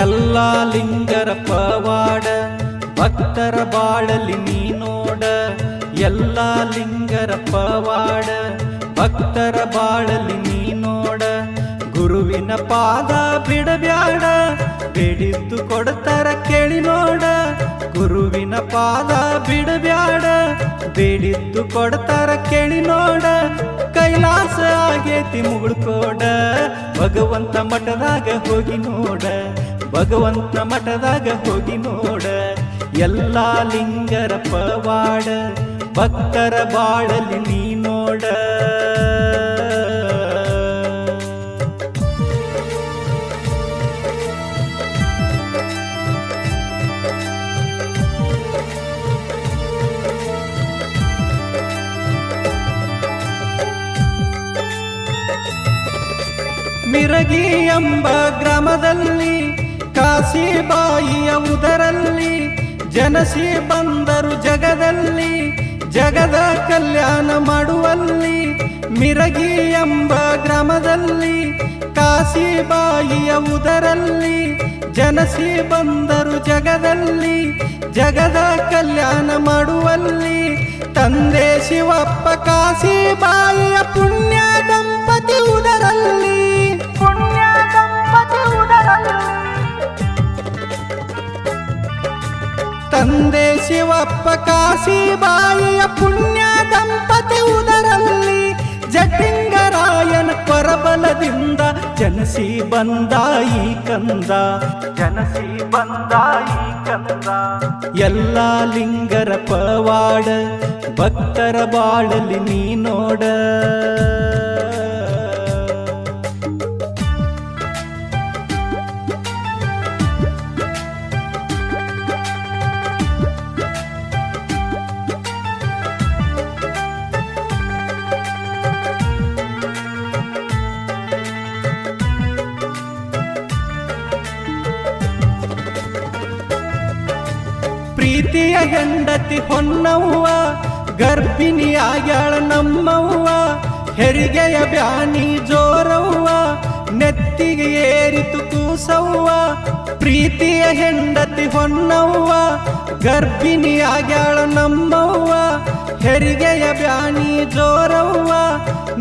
ಎಲ್ಲ ಲಿಂಗರ ಪವಾಡ ಭಕ್ತರ ಬಾಳಲಿ ನೀ ನೋಡ. ಎಲ್ಲ ಲಿಂಗರ ಪವಾಡ ಭಕ್ತರ ಬಾಳಲಿ ನೀ ನೋಡ. ಗುರುವಿನ ಪಾದ ಬಿಡಬ್ಯಾಡ, ಬೇಡಿದ್ದು ಕೊಡ್ತಾರ ಕೇಳಿ ನೋಡ. ಗುರುವಿನ ಪಾದ ಬಿಡಬ್ಯಾಡ, ಬೇಡಿದ್ದು ಕೊಡ್ತಾರ ಕೇಳಿ ನೋಡ. ಕೈಲಾಸ ಆಗೇತಿ ಮುಗುಳ್ಕೋಡ, ಭಗವಂತ ಮಠದಾಗ ಹೋಗಿ ನೋಡ. ಭಗವಂತ ಮಠದಾಗ ಹೋಗಿ ನೋಡ ಎಲ್ಲ ಲಿಂಗರ ಪವಾಡ ಭಕ್ತರ ಬಾಳಲಿ ನೀ ನೋಡ. ಮಿರಗಿ ಎಂಬ ಗ್ರಾಮದಲ್ಲಿ ಕಾಶಿಬಾಯಿಯ ಉದರಲ್ಲಿ ಜನಸಿ ಬಂದರು ಜಗದಲ್ಲಿ, ಜಗದ ಕಲ್ಯಾಣ ಮಾಡುವಲ್ಲಿ ಮಿರಗಿ ಎಂಬ ಗ್ರಾಮದಲ್ಲಿ ಕಾಶಿಬಾಯಿಯ ಉದರಲ್ಲಿ ಜನಸಿ ಬಂದರು ಜಗದಲ್ಲಿ, ಜಗದ ಕಲ್ಯಾಣ ಮಾಡುವಲ್ಲಿ ತಂದೆ ಶಿವಪ್ಪ ಕಾಶಿಬಾಯಿಯ ಪುಣ್ಯ ತಂದೆ ಕಾಶಿ ಬಾಯಿಯ ಪುಣ್ಯ ದಂಪತಿ ಉದರಲ್ಲಿ ಜಟಿಂಗರಾಯನ ಪರಬಲದಿಂದ ಜನಸಿ ಬಂದಾಯಿ ಕಂದ. ಜನಸಿ ಬಂದಾಯಿ ಕಂದ. ಎಲ್ಲ ಲಿಂಗರ ಪವಾಡ, ಭಕ್ತರ ಬಾಳಲಿ ನೀ ನೋಡ. ಪ್ರೀತಿಯ ಹೆಂಡತಿ ಹೊನ್ನವ್ವ, ಗರ್ಭಿಣಿಯಾಗ್ಯಾಳ ನಮ್ಮವ್ವ, ಹೆರಿಗೆಯ ಬ್ಯಾನಿ ಜೋರವ್ವ, ನೆತ್ತಿಗೆ ಏರಿತು ಕೂಸವ್ವ, ಪ್ರೀತಿಯ ಹೆಂಡತಿ ಹೊನ್ನವ್ವ, ಗರ್ಭಿಣಿಯಾಗ್ಯಾಳ ನಮ್ಮವ್ವ, ಹೆರಿಗೆಯ ಬ್ಯಾನಿ ಜೋರವ್ವ,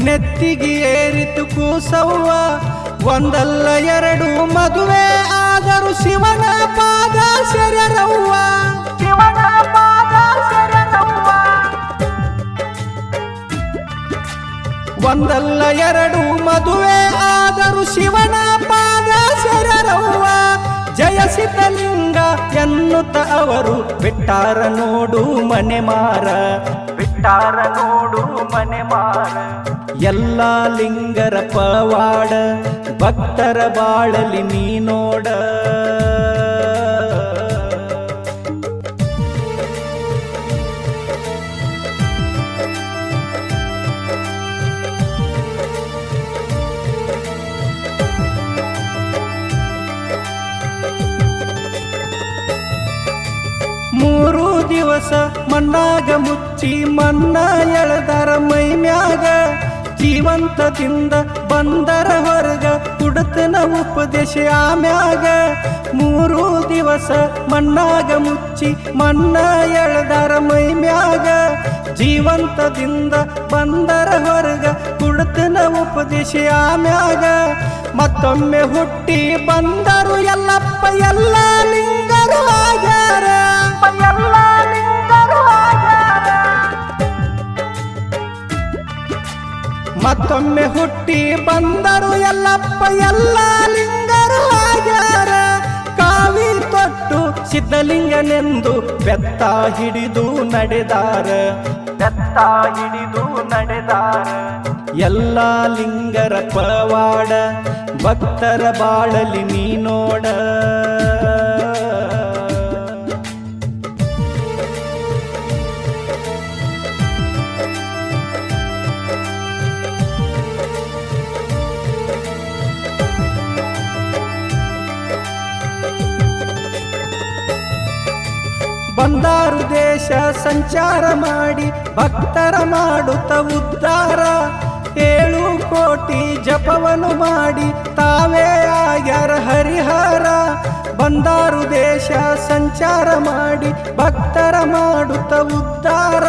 ನೆತ್ತಿಗೆ ಏರಿತು ಕೂಸವ್ವ, ಒಂದಲ್ಲ ಎರಡು ಮದುವೆ ಆದರೂ ಶಿವನ ಪಾದ ಶರರವ್ವ ಒಂದಲ್ಲ ಎರಡು ಮದುವೆ ಆದರೂ ಶಿವನ ಪಾದ ಶರರವ್ವ ಜಯಸಿತಲಿಂಗ ಎನ್ನುತ್ತ ಅವರು ಬಿಟ್ಟಾರ ನೋಡು ಮನೆ ಮಾರ. ಬಿಟ್ಟಾರ ನೋಡು ಮನೆ ಮಾರ. ಎಲ್ಲ ಲಿಂಗರ ಪವಾಡ, ಭಕ್ತರ ಬಾಳಲಿ ನೀ ನೋಡ. ದಿವಸ ಮಣ್ಣಾಗ ಮುಚ್ಚಿ ಮಣ್ಣ ಎಳೆದರ ಮೈ ಮ್ಯಾಗ, ಜೀವಂತದಿಂದ ಬಂದರ ಹೊರಗ ಕುಡತನ ಉಪದೇಶ ಆಮ್ಯಾಗ ಮೂರು ದಿವಸ ಮಣ್ಣಾಗ ಮುಚ್ಚಿ ಮಣ್ಣ ಎಳೆದರ ಮೈ ಮ್ಯಾಗ, ಜೀವಂತದಿಂದ ಬಂದರ ಹೊರಗ ಕುಡತನ ಉಪದೇಶ ಆಮ್ಯಾಗ ಮತ್ತೊಮ್ಮೆ ಹುಟ್ಟಿ ಬಂದರು ಹುಟ್ಟಿ ಬಂದರು ಎಲ್ಲಪ್ಪ ಎಲ್ಲ ಲಿಂಗರು ಆಗ್ಯಾರ ಕಾವಿ ತೊಟ್ಟು ಸಿದ್ಧಲಿಂಗನೆಂದು ಬೆತ್ತ ಹಿಡಿದು ನಡೆದಾರ. ಬೆತ್ತ ಹಿಡಿದು ನಡೆದಾರ. ಎಲ್ಲ ಲಿಂಗರ ಪವಾಡ ಭಕ್ತರ ಬಾಳಲಿ ನೀ ನೋಡ. ದೇಶ ಸಂಚಾರ ಮಾಡಿ ಭಕ್ತರ ಮಾಡುತ್ತ ಉದ್ಧಾರ. ಏಳು ಕೋಟಿ ಜಪವನು ಮಾಡಿ ತಾವೇ ಆಗ್ಯಾರ ಹರಿಹರ. ಬಂದಾರು ದೇಶ ಸಂಚಾರ ಮಾಡಿ ಭಕ್ತರ ಮಾಡುತ್ತ ಉದ್ಧಾರ.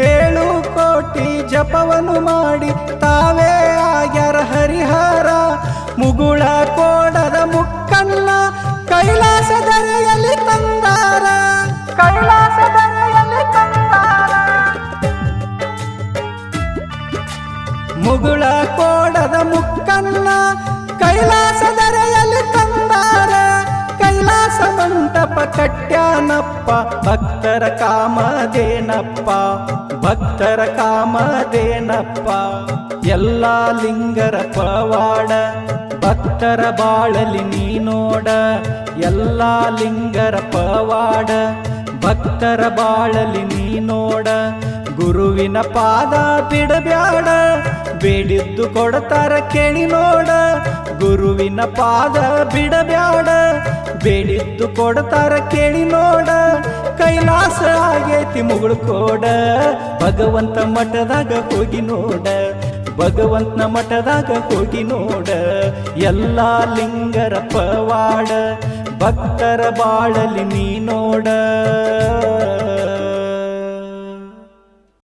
ಏಳು ಕೋಟಿ ಜಪವನು ಮಾಡಿ ತಾವೇ ಆಗ್ಯಾರ ಹರಿಹರ. ಮುಗುಳ ಕೋಡದ ಮುಕ್ಕಲ್ಲ ಕೈಲಾಸ ದರೆಯಲ್ಲಿ ಕಟ್ಯಾನಪ್ಪ, ಭಕ್ತರ ಕಾಮದೇನಪ್ಪ ಭಕ್ತರ ಕಾಮದೇನಪ್ಪ ಎಲ್ಲ ಲಿಂಗರ ಪವಾಡ, ಭಕ್ತರ ಬಾಳಲಿ ನೀ ನೋಡ ಎಲ್ಲ ಲಿಂಗರ ಪವಾಡ, ಭಕ್ತರ ಬಾಳಲಿ ನೀ ನೋಡ ಗುರುವಿನ ಪಾದ ಬಿಡಬ್ಯಾಡ, ಬೇಡಿದ್ದು ಕೊಡತಾರ ಕೇಳಿ ನೋಡ. ಗುರುವಿನ ಪಾದ ಬಿಡಬ್ಯಾಡ, ಬೇಡಿದ್ದು ಕೊಡತಾರ ಕೇಳಿ ನೋಡ. ಕೈಲಾಸ ಆಗೈತಿ ಮುಗುಳು ಕೋಡ, ಭಗವಂತ ಮಠದಾಗ ಹೋಗಿ ನೋಡ. ಭಗವಂತನ ಮಠದಾಗ ಹೋಗಿ ನೋಡ. ಎಲ್ಲ ಲಿಂಗರ ಪವಾಡ ಭಕ್ತರ ಬಾಳಲಿ ನೀ ನೋಡ.